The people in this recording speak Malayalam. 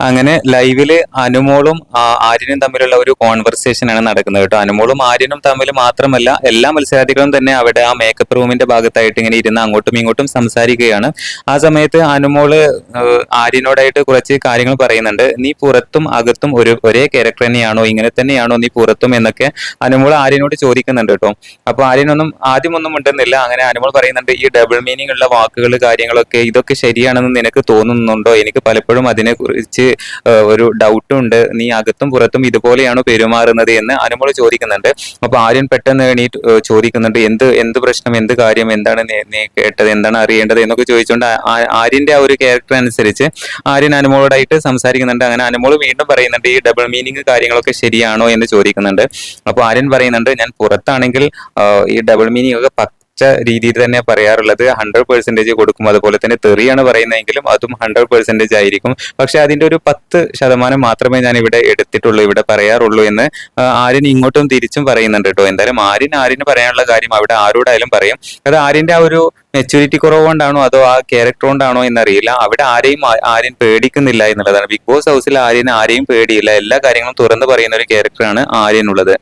അങ്ങനെ ലൈവിൽ അനുമോളും ആര്യനും തമ്മിലുള്ള ഒരു കോൺവെർസേഷൻ ആണ് നടക്കുന്നത് കേട്ടോ. അനുമോളും ആര്യനും തമ്മിൽ മാത്രമല്ല എല്ലാ മത്സരാർത്ഥികളും തന്നെ അവിടെ ആ മേക്കപ്പ് റൂമിന്റെ ഭാഗത്തായിട്ട് ഇങ്ങനെ ഇരുന്ന് അങ്ങോട്ടും ഇങ്ങോട്ടും സംസാരിക്കുകയാണ്. ആ സമയത്ത് അനുമോൾ ആര്യനോടായിട്ട് കുറച്ച് കാര്യങ്ങൾ പറയുന്നുണ്ട്. നീ പുറത്തും അകത്തും ഒരു ഒരേ ക്യാരക്ടർ തന്നെയാണോ? ഇങ്ങനെ തന്നെയാണോ നീ പുറത്തും? എന്നൊക്കെ അനുമോൾ ആര്യനോട് ചോദിക്കുന്നുണ്ട് കേട്ടോ. അപ്പൊ ആര്യനൊന്നും ആദ്യമൊന്നും ഉണ്ടെന്നില്ല അങ്ങനെ അനുമോൾ പറയുന്നുണ്ട് ഈ ഡബിൾ മീനിങ് ഉള്ള വാക്കുകൾ കാര്യങ്ങളൊക്കെ ഇതൊക്കെ ശരിയാണെന്ന് നിനക്ക് തോന്നുന്നുണ്ടോ? എനിക്ക് പലപ്പോഴും അതിനെ കുറിച്ച് ഒരു ഡൗട്ടും ഉണ്ട്. നീ അകത്തും പുറത്തും ഇതുപോലെയാണോ പെരുമാറുന്നത് എന്ന് അനുമോൾ ചോദിക്കുന്നുണ്ട്. അപ്പൊ ആര്യൻ പെട്ടെന്ന് എണീറ്റ് ചോദിക്കുന്നുണ്ട് എന്ത് എന്ത് പ്രശ്നം എന്ത് കാര്യം എന്താണ് നീ കേട്ടത് എന്താണ് അറിയേണ്ടത്? എന്നൊക്കെ ചോദിച്ചുകൊണ്ട് ആര്യന്റെ ആ ഒരു ക്യാരക്ടർ അനുസരിച്ച് ആര്യൻ അനുമോളോടായിട്ട് സംസാരിക്കുന്നുണ്ട്. അങ്ങനെ അനുമോൾ വീണ്ടും പറയുന്നുണ്ട് ഈ ഡബിൾ മീനിങ് കാര്യങ്ങളൊക്കെ ശരിയാണോ? എന്ന് ചോദിക്കുന്നുണ്ട്. അപ്പോൾ ആര്യൻ പറയുന്നുണ്ട് ഞാൻ പുറത്താണെങ്കിൽ ഈ ഡബിൾ മീനിങ് ഒക്കെ പച്ച രീതിയിൽ തന്നെ പറയാറുള്ളത് ഹൺഡ്രഡ് പെർസെന്റേജ് കൊടുക്കും. അതുപോലെ തന്നെ തെറിയാണ് പറയുന്നതെങ്കിലും അതും ഹൺഡ്രഡ് പെർസെന്റേജ് ആയിരിക്കും. പക്ഷെ അതിന്റെ ഒരു പത്ത് ശതമാനം മാത്രമേ ഞാൻ ഇവിടെ എടുത്തിട്ടുള്ളൂ ഇവിടെ പറയാറുള്ളൂ എന്ന് ആര്യൻ ഇങ്ങോട്ടും തിരിച്ചും പറയുന്നുണ്ട് കേട്ടോ. എന്തായാലും ആര്യൻ ആര്യന് പറയാനുള്ള കാര്യം അവിടെ ആരോടായാലും പറയും. അത് ആര്യന്റെ ആ ഒരു മെച്യൂരിറ്റി കുറവ് കൊണ്ടാണോ അതോ ആ ക്യാരക്ടർ കൊണ്ടാണോ എന്നറിയില്ല. അവിടെ ആരെയും ആര്യൻ പേടിക്കുന്നില്ല എന്നുള്ളതാണ്. ബിഗ് ബോസ് ഹൗസിൽ ആര്യന് ആരെയും പേടിയില്ല. എല്ലാ കാര്യങ്ങളും തുറന്നു പറയുന്ന ഒരു ക്യാരക്ടറാണ് ആര്യനുള്ളത്.